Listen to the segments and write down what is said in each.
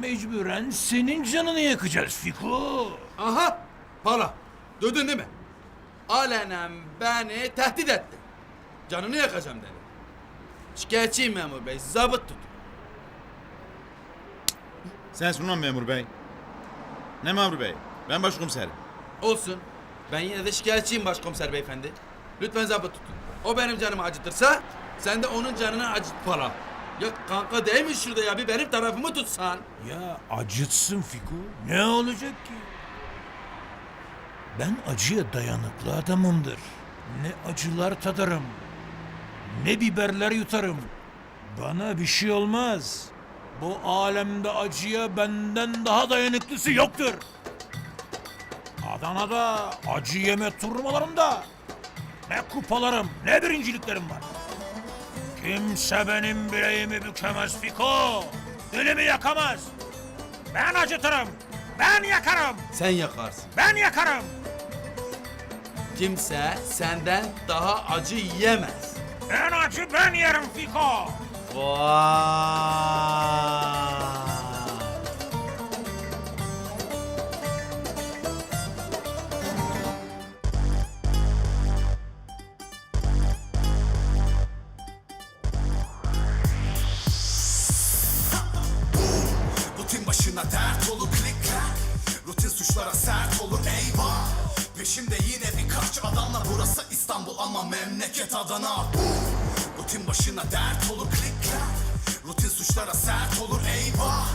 Mecburen senin canını yakacağız Fiko. Aha para. Duydun değil mi? Alenen beni tehdit etti. Canını yakacağım dedi. Şikayetçiyim memur bey. Zabıt tut. Sensin ulan memur bey. Ne memur bey? Ben başkomiserim. Olsun. Ben yine de şikayetçiyim başkomiser beyefendi. Lütfen zabıt tutun. O benim canımı acıtırsa sen de onun canını acıt para. Ya kanka değil mi şurada ya bir benim tarafımı tutsan. Ya acıtsın Fiko. Ne olacak ki? Ben acıya dayanıklı adamımdır. Ne acılar tadarım. Ne biberler yutarım. Bana bir şey olmaz. Bu alemde acıya benden daha dayanıklısı yoktur. Adana'da acı yeme turnuvalarında ne kupalarım ne birinciliklerim var. Kimse benim bileğimi bükemez Fiko. Dilimi yakamaz. Ben acıtırım. Ben yakarım. Sen yakarsın. Ben yakarım. Kimse senden daha acı yiyemez. En acı ben yerim Fiko. Vay. Başına dert olur klik clack Rutin suçlara sert olur eyvah. Peşimde yine birkaç adamla Burası İstanbul ama memleket Adana. Rutin başına dert olur klik clack Rutin suçlara sert olur eyvah.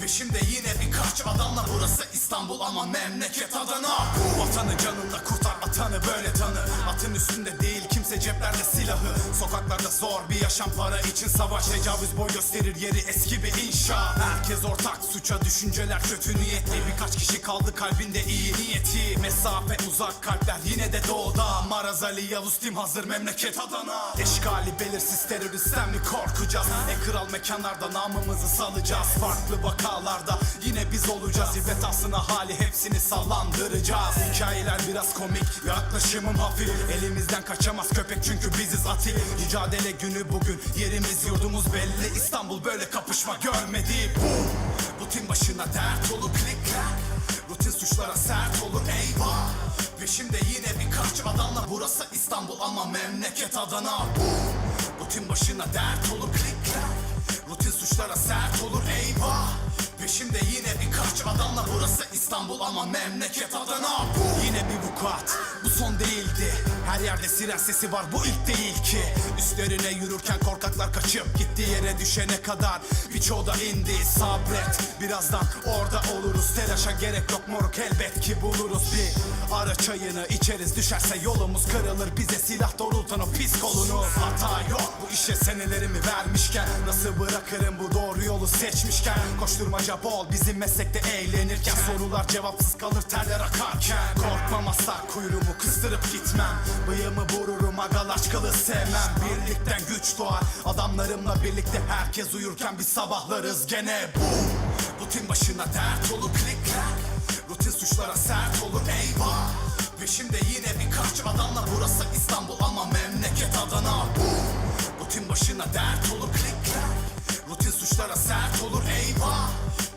Peşimde yine birkaç adamla Burası İstanbul ama memleket Adana. Vatanı canında kurtar atanı böyle tanı. Atın üstünde değil kimse ceplerde silahı. Sokaklarda zor bir yaşam para için savaş Tecavüz boy gösterir yeri eski bir inşa Herkes ortak suça düşünceler kötü niyetli. Birkaç kişi kaldı kalbinde iyi niyeti. Mesafe uzak kalpler yine de doğuda. Maraz Ali Yavuz Tim hazır memleket Adana. Eşkali belirsiz teröristten mi korkacağız? En kral mekanlarda namımızı salacağız. Farklı vakalarda yine biz olacağız. İbret aslına hali hepsini sallandıracağız. Hikayeler biraz komik yaklaşımım hafif. Elimizden kaçamaz köpek çünkü biziz atil. Mücadele günü bugün yerimiz yurdumuz belli. İstanbul böyle kapışma görmedi. Boom. Rutin başına dert olur klik Rutin suçlara sert olur eyvah. Peşimde yine birkaç adamla Burası İstanbul ama memleket Adana. Boom. Rutin başına dert olur klik Rutin suçlara sert olur eyvah. Peşimde yine birkaç adamla Burası İstanbul ama memleket Adana. Boom. Yine bir vukuat bu son değildi Her yerde siren sesi var bu ilk değil ki. Üstlerine yürürken korkaklar kaçıp gitti yere düşene kadar. Birçoğu da indi sabret. Birazdan orada oluruz Telaşa gerek yok moruk elbet ki buluruz. Bir Ara çayını içeriz düşerse yolumuz kırılır. Bize silah doğrultan o pis kolunuz. Hata yok bu işe senelerimi vermişken. Nasıl bırakırım bu doğru yolu seçmişken? Koşturmaca bol bizim meslekte eğlenirken. Sorular cevapsız kalır terler akarken. Korkmam asla kuyruğumu kıstırıp gitmem Bıyığımı vururum agalar kılı sevmem. Birlikten güç doğar adamlarımla birlikte Herkes uyurken biz sabahlarız. Gene Boom Rutin başına dert olur klik clack Rutin suçlara sert olur eyvah. Peşimde yine birkaç adamla Burası İstanbul ama memleket Adana Boom Rutin başına dert olur klik clack Rutin suçlara sert olur eyvah.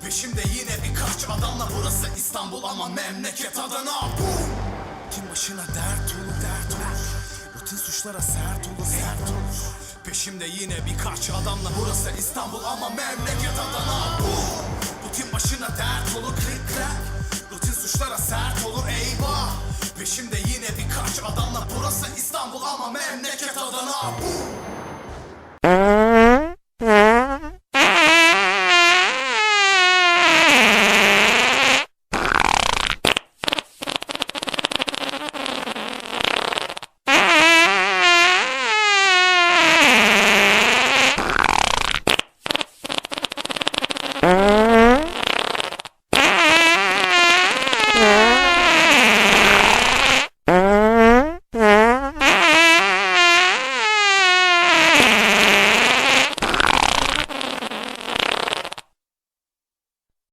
Peşimde yine birkaç adamla Burası İstanbul ama memleket Adana Boom Rutin başına dert olur dert olur. Rutin suçlara sert olur sert olur. Peşimde yine birkaç adamla Burası İstanbul ama memleket Adana. Boom Rutin başına dert olur klik clack Rutin suçlara sert olur eyvah. Peşimde yine birkaç adamla Burası İstanbul ama memleket Adana. Boom